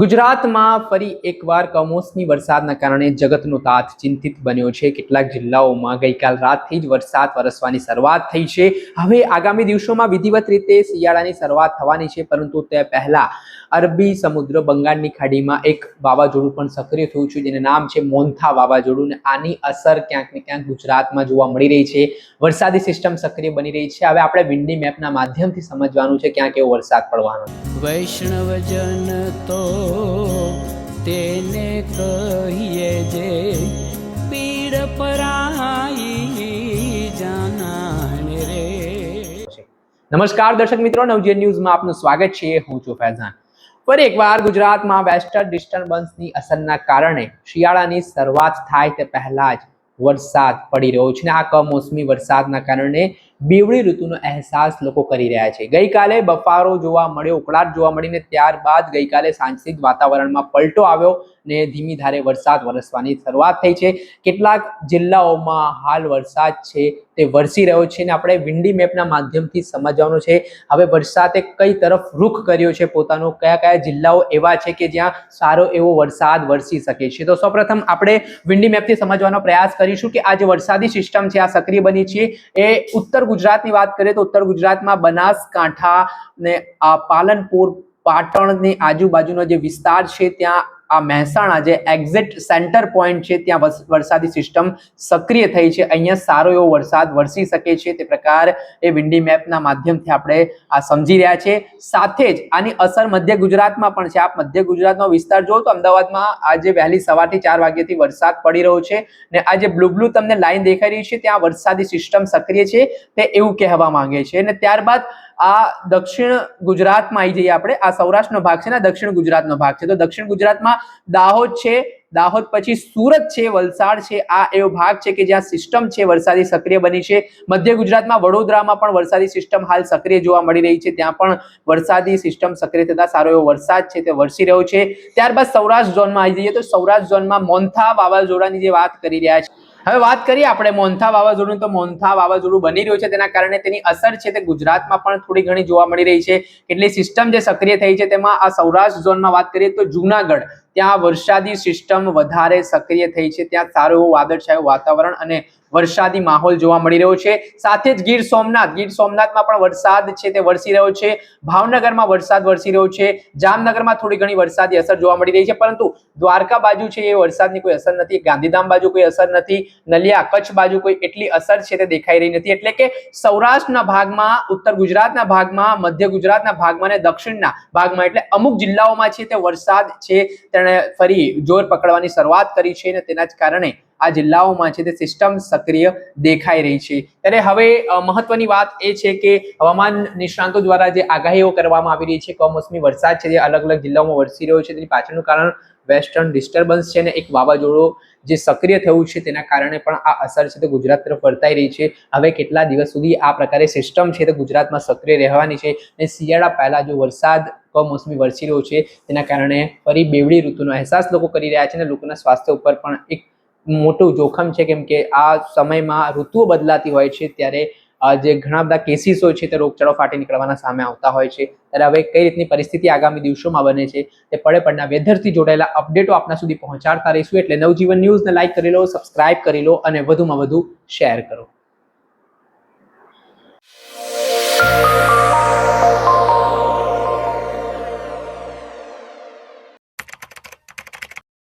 ગુજરાતમાં ફરી એકવાર કમોસમી વરસાદના કારણે જગતનો તાત ચિંતિત બન્યો છે. કેટલાક જિલ્લાઓમાં ગઈકાલ રાતથી જ વરસાદ વરસવાની શરૂઆત થઈ છે. હવે આગામી દિવસોમાં વિધિવત રીતે શિયાળાની શરૂઆત થવાની છે, પરંતુ તે પહેલા અરબી સમુદ્ર બંગાળની ખાડીમાં એક વાવાઝોડું પણ સક્રિય થયું છે, જેનું નામ છે મોન્થા વાવાઝોડું અને આની અસર ક્યાંક ને ક્યાંક ગુજરાતમાં જોવા મળી રહી છે. વરસાદી સિસ્ટમ સક્રિય બની રહી છે. હવે આપણે વિન્ડી મેપના માધ્યમથી સમજવાનું છે ક્યાં કેવો વરસાદ પડવાનો વૈષ્ણવજન તો તેને કહીએ જે પીડ પરાઈ જાનાને રે. નમસ્કાર દર્શક મિત્રો, નવજીવન ન્યૂઝમાં આપનું સ્વાગત છે. હું છું ફૈઝાન. ફરી એકવાર ગુજરાતમાં વેસ્ટર્ન ડિસ્ટર્બન્સની અસરના કારણે શિયાળાની શરૂઆત થાય તે પહેલા જ વરસાદ પડી રહ્યો છે ને આ કમોસમી વરસાદના કારણે બેવડી ઋતુનો અહેસાસ લોકો કરી રહ્યા છે. ગઈકાલે બફારો જોવા મળ્યો, ઉકળાટ જોવા મળીને ત્યારબાદ ગઈકાલે સાંજથી વાતાવરણમાં પલટો આવ્યો ને ધીમી ધારે વરસાદ વરસવાની શરૂઆત થઈ છે. કેટલાક જિલ્લાઓમાં હાલ વરસાદ છે તે વરસી રહ્યો છે ને આપણે વિન્ડી મેપના માધ્યમથી સમજવાનું છે. હવે વરસાદે કઈ તરફ રૂખ કર્યો છે પોતાનો, કયા કયા જિલ્લાઓ એવા છે કે જ્યાં સારો એવો વરસાદ વરસી શકે છે? તો સૌપ્રથમ આપણે વિન્ડી મેપથી સમજવાનો પ્રયાસ કરીશું કે આ જે વરસાદી સિસ્ટમ છે, આ સક્રિય બની છે, એ ઉત્તર ગુજરાતની વાત કરીએ તો ઉત્તર ગુજરાતમાં બનાસકાંઠા ને પાલનપુર પાટણની આજુબાજુનો જે વિસ્તાર છે, ત્યાં આ મહેસાણા જે એક્ઝેક્ટ સેન્ટર પોઈન્ટ છે, ત્યાં વરસાદી સિસ્ટમ સક્રિય થઈ છે. અહીંયા સારો એવો વરસાદ વરસી શકે છે. તે પ્રકાર એ વિન્ડી મેપના માધ્યમથી આપણે આ સમજી રહ્યા છે. સાથે જ આની અસર મધ્ય ગુજરાતમાં પણ છે. આપ મધ્ય ગુજરાતનો વિસ્તાર જોવો તો અમદાવાદમાં આજે વહેલી સવારથી ચાર વાગ્યાથી વરસાદ પડી રહ્યો છે ને આ જે બ્લુ બ્લુ તમને લાઈન દેખાઈ રહી છે, ત્યાં વરસાદી સિસ્ટમ સક્રિય છે. તે એવું કહેવા માંગે છે અને ત્યારબાદ આ દક્ષિણ ગુજરાતમાં આવી જઈએ આપણે. આ સૌરાષ્ટ્રનો ભાગ છે ને દક્ષિણ ગુજરાતનો ભાગ છે. તો દક્ષિણ ગુજરાતમાં દાહોદ છે દાહોદ પછી સુરત છે, વલસાડ છે, આ એવો ભાગ છે કે જ્યાં સિસ્ટમ છે, વરસાદી સક્રિય બની છે. મધ્ય ગુજરાતમાં વડોદરામાં પણ વરસાદી સિસ્ટમ હાલ સક્રિય જોવા મળી રહી છે. ત્યાં પણ વરસાદી સિસ્ટમ સક્રિય થતા સારો એવો વરસાદ છે, તે વરસી રહ્યો છે. ત્યારબાદ સૌરાષ્ટ્ર ઝોનમાં આવી જઈએ તો સૌરાષ્ટ્ર ઝોનમાં મોન્થા વાવાઝોડાની જે વાત કરી રહ્યા છે. હવે વાત કરીએ આપણે મોન્થા વાવાઝોડું તો મોન્થા વાવાઝોડું બની રહ્યું છે, તેના કારણે તેની અસર છે, તે ગુજરાતમાં પણ થોડી ઘણી જોવા મળી રહી છે. કેટલી સિસ્ટમ જે સક્રિય થઈ છે, તેમાં આ સૌરાષ્ટ્ર ઝોનમાં વાત કરીએ તો જુનાગઢ. ત્યાં વરસાદી સિસ્ટમ વધારે સક્રિય થઈ છે. ત્યાં સારું એવું વાદળછાયું વાતાવરણ અને વરસાદી માહોલ જોવા મળી રહ્યો છે. સાથે જ ગીર સોમનાથ, ગીર સોમનાથમાં પણ વરસાદ છે તે વરસી રહ્યો છે. ભાવનગરમાં વરસાદ વરસી રહ્યો છે. જામનગરમાં થોડી ઘણી વરસાદી અસર જોવા મળી રહી છે, પરંતુ દ્વારકા બાજુ છે એ વરસાદની કોઈ અસર નથી, ગાંધીધામ બાજુ કોઈ અસર નથી, નલિયા કચ્છ બાજુ કોઈ એટલી અસર છે તે દેખાઈ રહી નથી. એટલે કે સૌરાષ્ટ્રના ભાગમાં, ઉત્તર ગુજરાતના ભાગમાં, મધ્ય ગુજરાતના ભાગમાં અને દક્ષિણના ભાગમાં એટલે અમુક જિલ્લાઓમાં છે તે વરસાદ છે તેણે ફરી જોર પકડવાની શરૂઆત કરી છે અને તેના જ કારણે આ જિલ્લાઓમાં છે તે સિસ્ટમ સક્રિય દેખાઈ રહી છે. ત્યારે હવે મહત્વની વાત એ છે કે હવામાન નિષ્ણાંતો દ્વારા જે આગાહીઓ કરવામાં આવી રહી છે, કમોસમી વરસાદ છે, જે અલગ અલગ જિલ્લાઓમાં વરસી રહ્યો છે, તેની પાછળનું કારણ વેસ્ટર્ન ડિસ્ટર્બન્સ છે ને એક વાવાઝોડું જે સક્રિય થયું છે, તેના કારણે પણ આ અસર છે તે ગુજરાત તરફ વર્તાઈ રહી છે. હવે કેટલા દિવસ સુધી આ પ્રકારે સિસ્ટમ છે તે ગુજરાતમાં સક્રિય રહેવાની છે અને શિયાળા પહેલાં જો વરસાદ કમોસમી વરસી રહ્યો છે, તેના કારણે ફરી બેવડી ઋતુનો અહેસાસ લોકો કરી રહ્યા છે અને લોકોના સ્વાસ્થ્ય ઉપર પણ એક મોટું જોખમ છે કેમ કે આ સમયમાં ઋતુઓ બદલાતી હોય છે, ત્યારે જે ઘણા બધા કેસીસ છે તે રોગચાળો ફાટી નીકળવાના સામે આવતા હોય છે. ત્યારે હવે કઈ રીતની પરિસ્થિતિ આગામી દિવસોમાં બને છે તે પડે પડના વેધરથી જોડાયેલા અપડેટો આપના સુધી પહોંચાડતા રહીશું. એટલે નવજીવન ન્યૂઝને લાઇક કરી લો, સબસ્ક્રાઇબ કરી લો અને વધુમાં વધુ શેર કરો.